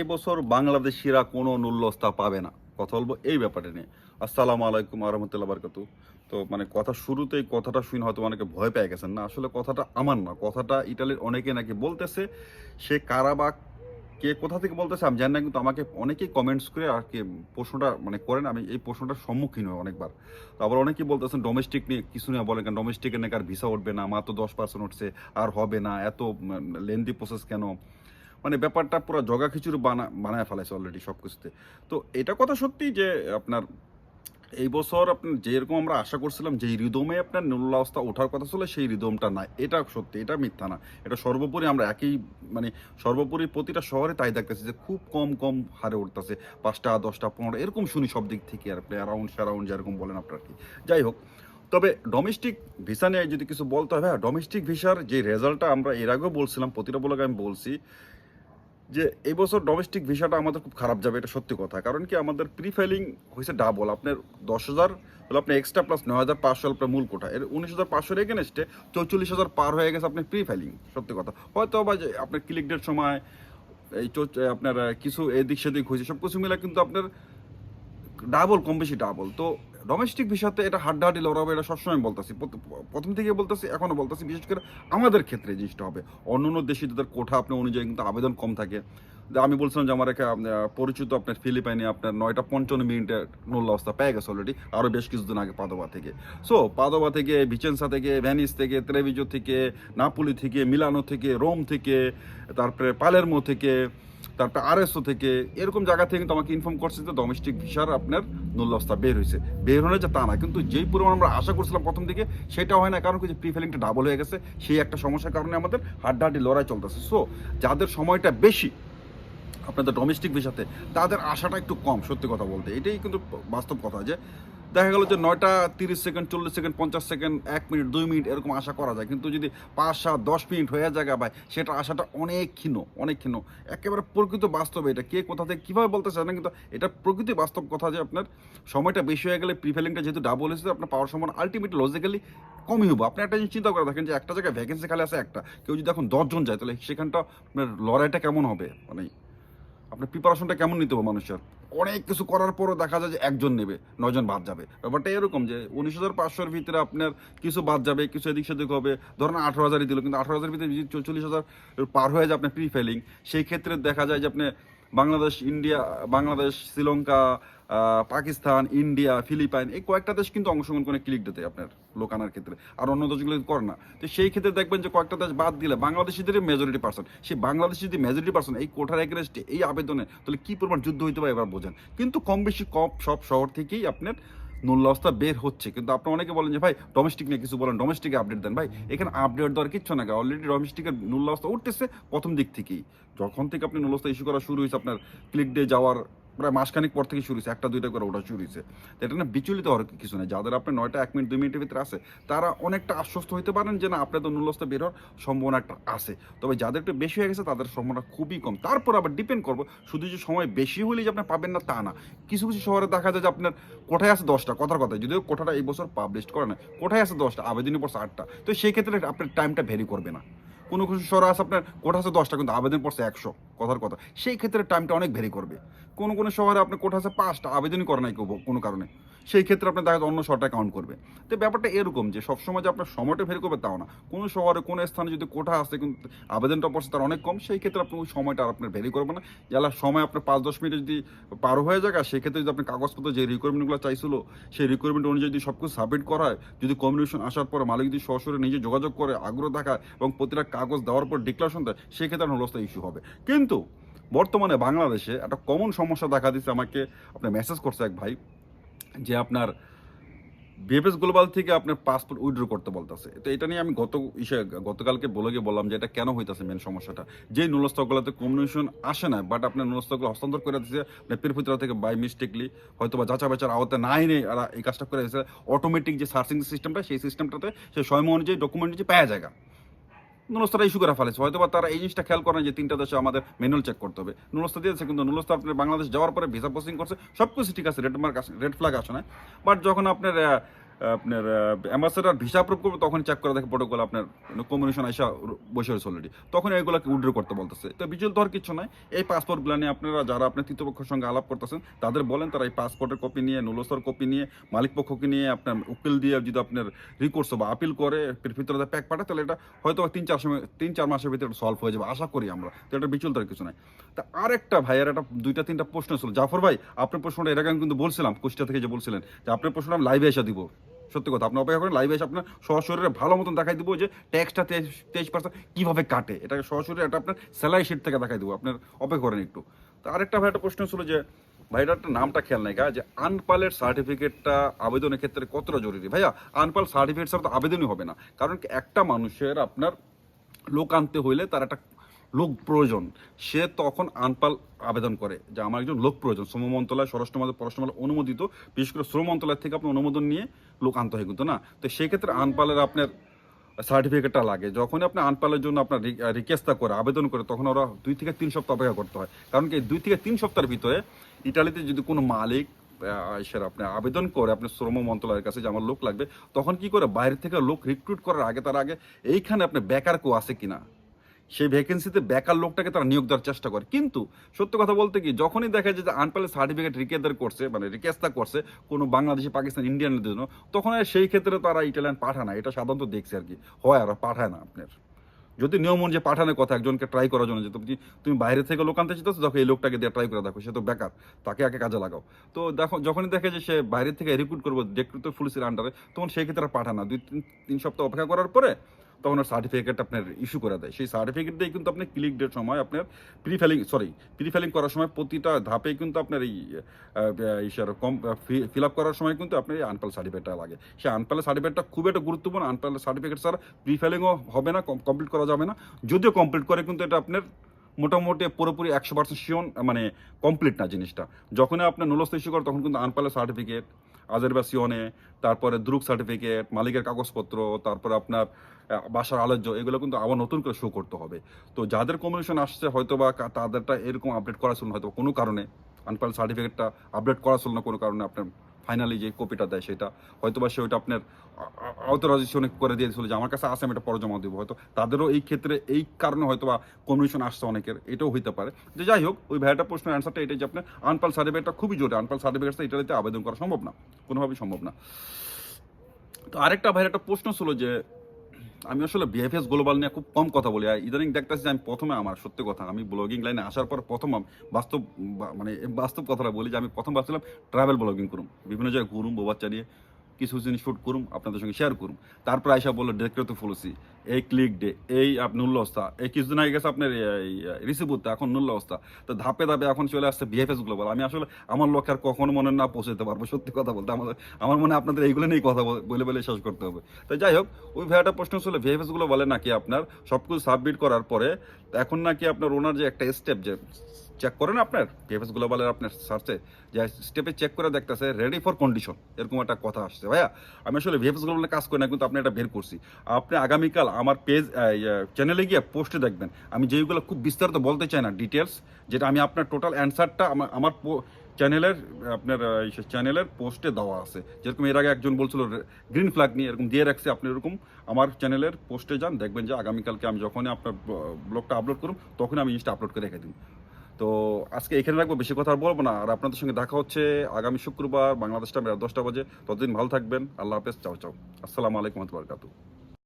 এবছর বাংলাদেশিরা কোনো নুল্যস্তা পাবে না। কথা বলব এই ব্যাপারে নিয়ে। আসসালামু আলাইকুম আহমতুল্লাহ বারকাতু। তো মানে কথা শুরুতেই কথাটা শুনে হয়তো অনেকে ভয় পেয়ে গেছেন। না, আসলে কথাটা আমার না। কথাটা ইটালির অনেকে নাকি বলতেছে। সে কারাবাক কে কোথা থেকে বলতেছে আমি জানি না, কিন্তু আমাকে অনেকেই কমেন্টস করে আর কি প্রশ্নটা মানে করেন। আমি এই প্রশ্নটার সম্মুখীন হই অনেকবার। আবার অনেকেই বলতেছেন ডোমেস্টিক নিয়ে কিছু নিয়ে বলেন কেন? ডোমেস্টিকের নাকি আর ভিসা উঠবে না? মাত্র দশ পার্সেন্ট উঠছে। আর হবে না? এত লেন্দি প্রসেস কেন? মানে ব্যাপারটা পুরো জগা খিচুড়ি বানা, বানায় ফেলাইছে অলরেডি সব কিছুতে তো এটা কথা সত্যি যে আপনার এই বছর আপনার যেরকম আমরা আশা করছিলাম যে রিদমে আপনার নুল্লাস্তা ওঠার কথা ছিল সেই রিদমটা নাই। এটা সত্যি, এটা মিথ্যা না। এটা সর্বোপরি আমরা একই মানে সর্বোপরি প্রতিটা শহরে তাই দেখতেছি যে খুব কম কম হারে উঠতেছে। পাঁচটা, দশটা, পনেরো, এরকম শুনি সব দিক থেকে আর আপনি অ্যারাউন্ড স্যারাউন্ড যেরকম বলেন আপনার কি। যাই হোক, তবে ডোমেস্টিক ভিসা নিয়ে যদি কিছু বলতে হবে হ্যাঁ ডোমেস্টিক ভিসার যে রেজাল্টটা আমরা এর আগেও বলছিলাম, প্রতিটা বলে আমি বলছি যে এবছর বছর ডোমেস্টিক ভিসাটা আমাদের খুব খারাপ যাবে, এটা সত্যি কথা। কারণ কি আমাদের প্রি ফাইলিং হয়েছে ডাবল আপনার দশ হাজার হলো আপনি এক্সট্রা প্লাস নয় হাজার পাঁচশো আপনার মূল কোটা। এর উনিশ হাজার পাঁচশোর এগেনস্টে চৌচল্লিশ হাজার পার হয়ে গেছে আপনার প্রি ফাইলিং সত্যি কথা। হয়তো বা আপনার ক্লিক ডেট সময়, এই আপনার কিছু এদিক সেদিক হয়েছে সব কিছু মিলে কিন্তু আপনার ডাবল কম বেশি ডাবল তো ডোমেস্টিক বিষয়তে এটা হাড্ডাহাড্ডি লড়াই হবে এটা সবসময় বলতেছি। প্রথ- প্রথম থেকে বলতেছি এখনও বলতেছি, বিশেষ করে আমাদের ক্ষেত্রে জিনিসটা হবে। অন্য অন্য দেশে তাদের কোঠা আপনার অনুযায়ী কিন্তু আবেদন কম থাকে। আমি বলছিলাম যে আমার একটা পরিচিত আপনার ফিলিপাইনে আপনার নয়টা পঞ্চান্ন মিনিটে নোল্লা অবস্থা পেয়ে গেছে অলরেডি আরও বেশ কিছুদিন আগে পাদোবা থেকে। সো পাদোবা থেকে, ভিচেন্সা থেকে ভ্যানিস থেকে, ত্রেভিজো থেকে, নাপুলি থেকে, মিলানো থেকে, রোম থেকে, তারপরে পালেরমো থেকে তারপরে আরএসও থেকে, এরকম জায়গা থেকে কিন্তু আমাকে ইনফর্ম করছে যে ডোমেস্টিক ভিসার আপনার নুল্লাস্তা বের হয়েছে। বের হলে যে তা না, কিন্তু যেই পরিমাণ আমরা আশা করছিলাম প্রথম দিকে সেটা হয় না, কারণ কি যে প্রিফিলিংটা ডাবল হয়ে গেছে, সেই একটা সমস্যার কারণে আমাদের হাড্ডাহাড্ডি লড়াই চলতেছে। সো যাদের সময়টা বেশি আপনাদের ডোমেস্টিক ভিসাতে তাদের আশাটা একটু কম, সত্যি কথা বলতে। এটাই কিন্তু বাস্তব কথা যে দেখা গেল যে নয়টা তিরিশ সেকেন্ড, চল্লিশ সেকেন্ড, পঞ্চাশ সেকেন্ড, এক মিনিট, দুই মিনিট এরকম আশা করা যায়। কিন্তু যদি পাঁচ, সাত, দশ মিনিট হয়ে জায়গা ভাই, সেটা আশাটা অনেক ক্ষীণ অনেক ক্ষীণ। একেবারে প্রকৃত বাস্তবে এটা। কে কোথা থেকে কীভাবে বলতে চায় না, কিন্তু এটা প্রকৃতি বাস্তব কথা যে আপনার সময়টা বেশি হয়ে গেলে প্রিফেলিংটা যেহেতু ডাবল হয়েছে, আপনার পাওয়ার সময় আলটিমেট লজিক্যালি কমই হব। আপনি একটা জিনিস চিন্তা করে দেখেন যে একটা জায়গায় ভ্যাকেন্সি খালি আছে একটা। কেউ যদি এখন দশজন যায়, তাহলে সেখানটা আপনার লড়াইটা কেমন হবে? মানে আপনার প্রিপারেশনটা কেমন নিতে হবে মানুষের? অনেক কিছু করার পরও দেখা যায় যে একজন নেবে, নয়জন বাদ যাবে। ব্যাপারটা এরকম যে উনিশ হাজার পাঁচশোর ভিতরে আপনার কিছু বাদ যাবে, কিছু এদিক সেদিক হবে। ধরেন আঠারো হাজারই দিল, কিন্তু আঠারো হাজার ভিতরে চল্লিশ হাজার পার হয়ে যায় আপনার প্রি ফেলিং সেই ক্ষেত্রে দেখা যায় যে আপনি Bangladesh, India, Bangladesh, Sri Lanka Pakistan, India, Philippines, এই কয়েকটা দেশ কিন্তু অংশগ্রহণ করে ক্লিক দিতে আপনার লোক আনার ক্ষেত্রে। আর অন্য দেশগুলো করে না। তো সেই ক্ষেত্রে দেখবেন যে কয়েকটা দেশ বাদ দিলে বাংলাদেশিদের মেজরিটি পার্সন সেই বাংলাদেশি যদি মেজরিটি পার্সন এই কোঠার এগেনস্টে এই আবেদনে তাহলে কী পরিমাণ যুদ্ধ হইতে পারে এবার বোঝেন। কিন্তু কম বেশি কম সব শহর থেকেই আপনার নুল্লাস্তা বের হচ্ছে। কিন্তু আপনি অনেকে বলেন যে, ভাই ডোমেস্টিক নিয়ে কিছু বলেন ডোমেস্টিকে আপডেট দেন। ভাই, এখানে আপডেট দেওয়ার কিচ্ছু না অলরেডি ডোমেস্টিকের লস্তা উঠতেছে প্রথম দিক থেকেই। যখন থেকে আপনি নুন লসটা ইস্যু করা শুরু হয়েছে, আপনার ক্লিক ডে যাওয়ার প্রায় মাসখানিক পর থেকে শুরু হয়েছে একটা, দুইটা করে ওটা শুরু হয়েছে এটা না বিচলিত হওয়ার কিছু নেই। যাদের আপনার নয়টা, এক মিনিট, দুই মিনিটের ভিতরে আসে তারা অনেকটা আশ্বস্ত হতে পারেন যে না আপনাদের নুল্লাস্তা বের হওয়ার সম্ভাবনা একটা আছে। তবে যাদের একটু বেশি হয়ে গেছে, তাদের সম্ভাবনা খুবই কম। তারপর আবার ডিপেন্ড করব, শুধু যে সময় বেশি হলেই যে আপনি পাবেন না, তা না। কিছু কিছু শহরে দেখা যায় যে আপনার কোঠায় আছে দশটা, কথার কথা যদিও কোঠাটা এই বছর পাবলিশ করে না কোঠায় আছে দশটা আবেদনের পর আটটা। তো সেই ক্ষেত্রে আপনার টাইমটা ভেরি করবে না। কোনো কিছু শহরে আছে আপনার কোঠা আছে দশটা, কিন্তু আবেদন পড়ছে একশো, কথার কথা। সেই ক্ষেত্রে টাইমটা অনেক ভেরি করবে। কোনো কোনো শহরে আপনার কোঠা আছে পাঁচটা, আবেদনই করে নাই কোনো কারণে। সেই ক্ষেত্রে আপনার দেখা অন্য শহরটা কাউন্ট করবে। তো ব্যাপারটা এরকম যে সবসময় যে আপনার সময়টা ভেরি করবে তাও না। কোনো শহরে, কোনো স্থানে যদি কোঠা আসে কিন্তু আবেদনটা পড়ছে তার অনেক কম, সেই ক্ষেত্রে আপনি ওই সময়টা আর আপনার ভেরি করবে না। যারা সময় আপনার পাঁচ, দশ মিনিটে যদি পার হয়ে যায় আর সেক্ষেত্রে যদি আপনি কাগজপত্র যে রিকোয়ারমেন্টগুলো চাইছিল, সেই রিকোয়ারমেন্ট অনুযায়ী যদি সব কিছু সাবমিট করা হয়, যদি কমিউনিকেশন আসার পরে মালিক যদি সরাসরি নিজে যোগাযোগ করে, আগ্রহ দেখায় এবং প্রতিটা কাগজ দেওয়ার পর ডিক্লারেশন দেয়, সেক্ষেত্রে নলস্তা ইস্যু হবে। কিন্তু বর্তমানে বাংলাদেশে একটা কমন সমস্যা দেখা দিচ্ছে আমাকে, আপনার মেসেজ করছে এক ভাই। যে আপনার বিএফএস গ্লোবাল থেকে আপনার পাসপোর্ট উইড্রো করতে বলতেছে। তো এটা নিয়ে আমি গত গতকালকে বলে গিয়ে বললাম যে এটা কেন হইতাছে মেন সমস্যাটা। যে নুলস্তকগুলোতে কমিউনিকেশন আসে না বাট আপনার নুলস্তকগুলো হস্তান্তর করে দিচ্ছে আপনার পেরফুতরা থেকে বাই মিস্টেকলি হয়তো বা যাচা বেচার আওতায় নাই নেই আর এই কাজটা করে দিচ্ছে অটোমেটিক যে সার্চিং সিস্টেমটা সেই সিস্টেমটাতে সেই সময় অনুযায়ী ডকুমেন্ট যে পাওয়া যায় নুলস্তারা ইস্যু করে ফেলেছে। হয়তো বা তারা এই জিনিসটা খেয়াল করে যে তিনটা দেশে আমাদের ম্যানুয়াল চেক করতে হবে। নুনস্তা দিয়েছে কিন্তু নুনস্তা আপনার বাংলাদেশ যাওয়ার পরে ভিসা প্রসেসিং করছে সব কিছু ঠিক আছে রেড মার্ক রেড ফ্ল্যাগ আসে না। বাট যখন আপনার আপনার অ্যাম্বাসেডার ভিসা অ্যাপ্রুভ করবে, তখন চেক করে দেখে প্রোটোকল আপনার কমিউনিকেশন আইসা বসে রয়েছে অলরেডি তখন এইগুলোকে উইড্রো করতে বলতেছে? তো বিজুয়াল তো আর কিছু নাই। এই পাসপোর্টগুলো নিয়ে আপনারা যারা আপনার তৃতীয় পক্ষের সঙ্গে আলাপ করতেছেন, তাদের বলেন তারা এই পাসপোর্টের কপি নিয়ে নুলসর কপি নিয়ে মালিক পক্ষকে নিয়ে আপনার উকিল দিয়ে যদি আপনার রিকোর্স বা আপিল করে ভিতরে প্যাক পাঠায়, তাহলে এটা হয়তো তিন চার সময় তিন চার মাসের ভিতরে সলভ হয়ে যাবে। আশা করি আমরা। তো এটা বিচল তার কিছু নাই। তা আরেকটা ভাইয়ের একটা, দুইটা, তিনটা প্রশ্ন ছিল। জাফর ভাই, আপনার প্রশ্নটা এর আগে আমি কিন্তু বলছিলাম, কুষ্টিয়া থেকে যে বলছিলেন, যে আপনার প্রশ্নটা আমি লাইভে এসে দিব। সত্যি কথা, আপনি অপেক্ষা করেন লাইভে এসে আপনার সরাসরি ভালো মতন দেখাই দেবো যে ট্যাক্সটা তেইশ পার্সেন্ট কীভাবে কাটে। এটাকে সরাসরি এটা আপনার স্যালারি শিট থেকে দেখাই দেবো, আপনার অপেক্ষা করেন একটু। তো আরেকটা ভাই একটা প্রশ্ন ছিল যে ভাইটার একটা নামটা খেয়াল নাই যে আনপালের সার্টিফিকেটটা আবেদনের ক্ষেত্রে কতটা জরুরি? ভাইয়া আনপাল সার্টিফিকেট ছাড়া তো আবেদনই হবে না। কারণ একটা মানুষের আপনার লোক আনতে হইলে তার একটা লোক প্রয়োজন সে তখন আনপাল আবেদন করে যে আমার একজন লোক প্রয়োজন শ্রম মন্ত্রণালয়, স্বরাষ্ট্র মন্ত্রণালয়, পররাষ্ট্র মন্ত্রণালয় অনুমোদিত। বিশেষ করে শ্রম মন্ত্রণালয় থেকে আপনি অনুমোদন নিয়ে লোক আনতে হয় কিন্তু, না? তো সেক্ষেত্রে আনপালের আপনার সার্টিফিকেটটা লাগে। যখনই আপনি আনপালের জন্য আপনার রিকোয়েস্টটা করে, আবেদন করে, তখন ওরা দুই থেকে তিন সপ্তাহ অপেক্ষা করতে হয়। কারণ কি, দুই থেকে তিন সপ্তাহের ভিতরে ইটালিতে যদি কোনো মালিক এসে আপনি আবেদন করে আপনি শ্রম মন্ত্রণালয়ের কাছে যে আমার লোক লাগবে, তখন কি করে বাইরে থেকে লোক রিক্রুট করার আগে তার আগে এইখানে আপনি বেকার কেউ আছে কিনা? সেই ভ্যাকেন্সিতে বেকার লোকটাকে তারা নিয়োগ দেওয়ার চেষ্টা করে। কিন্তু সত্য কথা বলতে কি, যখনই দেখা যায় যে আনপালের সার্টিফিকেট রিকেদার করছে মানে রিকেস্তা করছে কোনো বাংলাদেশি, পাকিস্তান ইন্ডিয়ানদের জন্য, তখন সেই ক্ষেত্রে তারা ইটালিয়ান পাঠায় না। এটা সাধারণত দেখছে আর কি। হয় আর পাঠায় না আপনার। যদি নিয়ম অনুযায়ী পাঠানোর কথা একজনকে ট্রাই করার জন্য যে তুমি তুমি বাইরে থেকে লোক আনতে চাইছো দেখো এই লোকটাকে দিয়ে ট্রাই করে দেখো, সে তো বেকার, তাকে আগে কাজে লাগাও। তো দেখো, যখনই দেখে যে সে বাইরে থেকে রিক্রুট করব ডেক্রুট পুলিশের আন্ডারে তখন সেই ক্ষেত্রে আর পাঠায় না। দুই তিন সপ্তাহ অপেক্ষা করার পরে তখন সার্টিফিকেট আপনার ইস্যু করে দেয়। সেই সার্টিফিকেট দিয়ে কিন্তু আপনি ক্লিক ডেট সময় আপনার prefilling sorry prefilling করার সময় প্রতিটা ধাপে কিন্তু আপনার এই ইসার কম ফিল আপ করার সময় কিন্তু আপনার এই আনপাল সার্টিফিকেটটা লাগে। সেই আনপালের সার্টিফিকেটটা খুব একটা গুরুত্বপূর্ণ। আনপালের সার্টিফিকেট ছাড়া প্রি ফেলিংও হবে না কমপ্লিট করা যাবে না। যদিও কমপ্লিট করে কিন্তু এটা আপনার মোটামুটি পুরোপুরি একশো পার্সেন্ট শিওন মানে কমপ্লিট না জিনিসটা। যখনই আপনার নুলস্থ ইস্যু করে, তখন কিন্তু আনপালের সার্টিফিকেট আজারবাসিওনে তারপরে দ্রুক সার্টিফিকেট, মালিকের কাগজপত্র, তারপর আপনার বাসার আলোচ্য, এগুলো কিন্তু আবার নতুন করে শো করতে হবে। তো যাদের কমিউনিকেশন আসছে হয়তো বা তাদেরটা এরকম আপডেট করা ছিল হয়তো কোনো কারণে। আনপাল সার্টিফিকেটটা আপডেট করা ছিল না কোনো কারণে আপনার ফাইনালি যে কপিটা দেয় সেটা হয়তো বা সে ওইটা আপনার অথরাইজেশন করে দিয়ে দিয়েছিল যে আমার কাছে আসে আমি এটা পরে জমা দেবো। হয়তো তাদেরও এই ক্ষেত্রে এই কারণে হয়তো বা কমিশন আসছে অনেকের, এটাও হইতে পারে। যে যাই হোক, ওই ভাইয়াটা প্রশ্নের অ্যান্সারটা এটাই যে আপনার আনপাল সার্টিফিকেটটা খুবই জোরে আনপাল সার্টিফিকেটটা দিতে আবেদন করা সম্ভব না, কোনোভাবেই সম্ভব না। তো আরেকটা ভাইয়ের একটা প্রশ্ন ছিল যে আমি আসলে বিএফএস গ্লোবাল নিয়ে খুব কম কথা বলি। আর ইদানিং দেখতেছি আমি প্রথমে আমার সত্যি কথা, আমি ব্লগিং লাইনে আসার পর প্রথম বাস্তব মানে বাস্তব কথাটা বলি যে আমি প্রথম ভাবছিলাম ট্রাভেল ব্লগিং করুম। বিভিন্ন জায়গায় ঘুরুম বোবাচ্চা নিয়ে কিছু জিনিস শ্যুট করুম, আপনাদের সঙ্গে শেয়ার করুম। তারপর আইসা বলল ডিরেক্টর তো ফলসি এই ক্লিক ডে এই আপ- নুল্লস্তা এই কিছুদিন আগে গেছে আপনার রিসিভুত্তা এখন নুল্লস্তা তো ধাপে ধাপে এখন চলে আসছে বিএফএস গ্লোবাল আমি আসলে, আমার লক্ষ্যে আর কখনো মনে না পৌঁছাতে পারব, সত্যি কথা বলতে। আমাদের আমার মনে আপনাদের এইগুলো নিয়েই কথা বল- বলে শেষ করতে হবে। তো যাই হোক, ওই ভাইয়াটা প্রশ্ন ছিল ভিএফএসগুলো বলে নাকি আপনার সব কিছু সাবমিট করার পরে, এখন নাকি আপনার ওনার যে একটা স্টেপ যে চেক করেন আপনার ভিএফএস গ্লোবালের আপনার সার্চে যে স্টেপে চেক করে দেখতেছে রেডি ফর কন্ডিশন এরকম একটা কথা আসছে। ভাইয়া, আমি আসলে ভিএফএস গ্লোবালে কাজ করি না, কিন্তু আপনি এটা বের করছি। আপনি আগামীকাল আমার পেজ চ্যানেলে গিয়ে পোস্টে দেখবেন। আমি যেইগুলো খুব বিস্তারিত বলতে চাই না ডিটেলস যেটা আমি আপনার টোটাল অ্যান্সারটা আমার আমার চ্যানেলের আপনার চ্যানেলের পোস্টে দেওয়া আছে। যেরকম এর আগে একজন বলছিল গ্রিন ফ্ল্যাগ নিয়ে, এরকম দিয়ে রাখছে আপনি এরকম। আমার চ্যানেলের পোস্টে যান, দেখবেন যে আগামীকালকে আমি যখনই আপনার ব্লগটা আপলোড করুন তখন আমি জিনিসটা আপলোড করে রেখে দিন তো আজকে এখানে রাখব বেশি কথা আর বলব না। আর আপনাদের সঙ্গে দেখা হচ্ছে আগামী শুক্রবার, বাংলাদেশ টাইম রাত দশটা বাজে। ততদিন ভালো থাকবেন। আল্লাহ হাফেজ। চাও চাও। আসসালামু আলাইকুম রহমতুল্লাহ